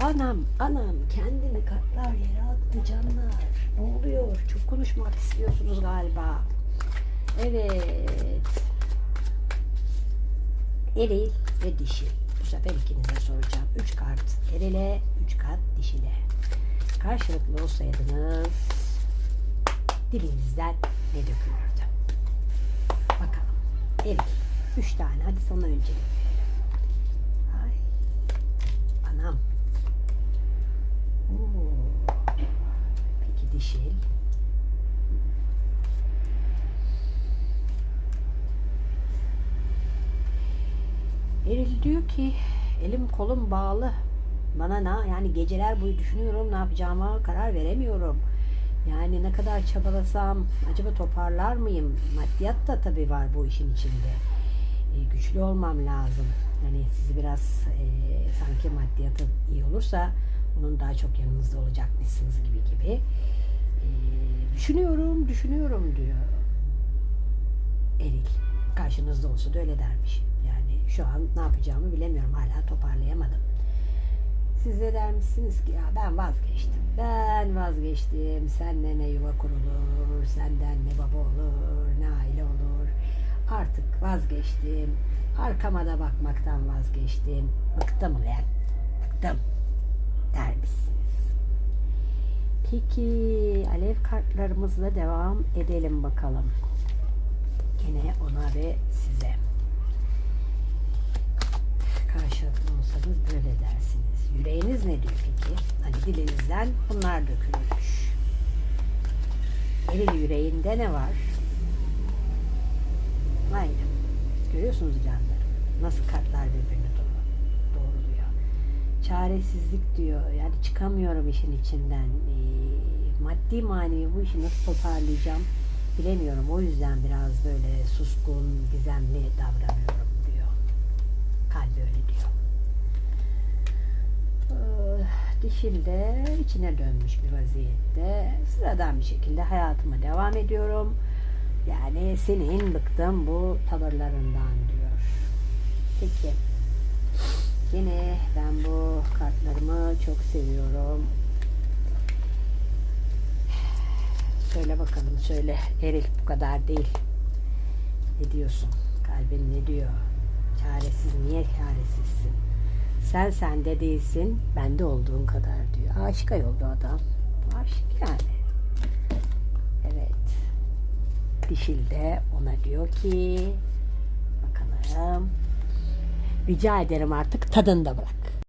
Anam, anam kendini kartlar yere attı canlar. Ne oluyor? Çok konuşmak istiyorsunuz galiba. Evet. Eril ve dişil. Bu sefer ikinize soracağım. Üç kart erile, üç kart dişile. Karşılıklı olsaydınız dilinizden ne dökülürdü? Bakalım. Eril. Üç tane. Hadi sana önce. Dişil. Eril diyor ki elim kolum bağlı. Bana ne yani geceler boyu düşünüyorum ne yapacağıma karar veremiyorum. Yani ne kadar çabalasam acaba toparlar mıyım? Maddiyat da tabii var bu işin içinde. E, güçlü olmam lazım. Yani sizi biraz e, sanki maddiyatı iyi olursa onun daha çok yanınızda olacakmışsınız gibi gibi. E, düşünüyorum, düşünüyorum diyor. Eril. Karşınızda olsa da öyle dermiş. Yani şu an ne yapacağımı bilemiyorum. Hala toparlayamadım. Siz de der misiniz ki ya ben vazgeçtim. Ben vazgeçtim. Senle ne yuva kurulur, senden ne baba olur, ne aile olur. Artık vazgeçtim. Arkama da bakmaktan vazgeçtim. Bıktım ulan. Bıktım. Der misiniz? Peki alev kartlarımızla devam edelim bakalım. Yine ona ve size. Karşılıklı olsanız böyle dersiniz. Yüreğiniz ne diyor peki? Hani dilinizden bunlar dökülmüş. Eril yüreğinde ne var? Aynen. Görüyorsunuz canlarım. Nasıl kartlar birbirini doğru, doğruluyor. Çaresizlik diyor. Yani çıkamıyorum işin içinden. Maddi manevi bu işi nasıl toparlayacağım bilemiyorum. O yüzden biraz böyle suskun, gizemli davranıyorum diyor. Kalbi öyle diyor. Ee, Dişil de içine dönmüş bir vaziyette. Sıradan bir şekilde hayatıma devam ediyorum. Yani senin bıktım bu tavırlarından diyor. Peki. Yine ben bu kartlarımı çok seviyorum. Söyle bakalım söyle. Eril bu kadar değil. Ne diyorsun? Kalbin ne diyor? Çaresiz niye çaresizsin? Sen sende değilsin, bende olduğun kadar diyor. Aşık oldu adam. Aşık yani. Evet. Dişil de ona diyor ki bakalım rica ederim artık tadında bırak.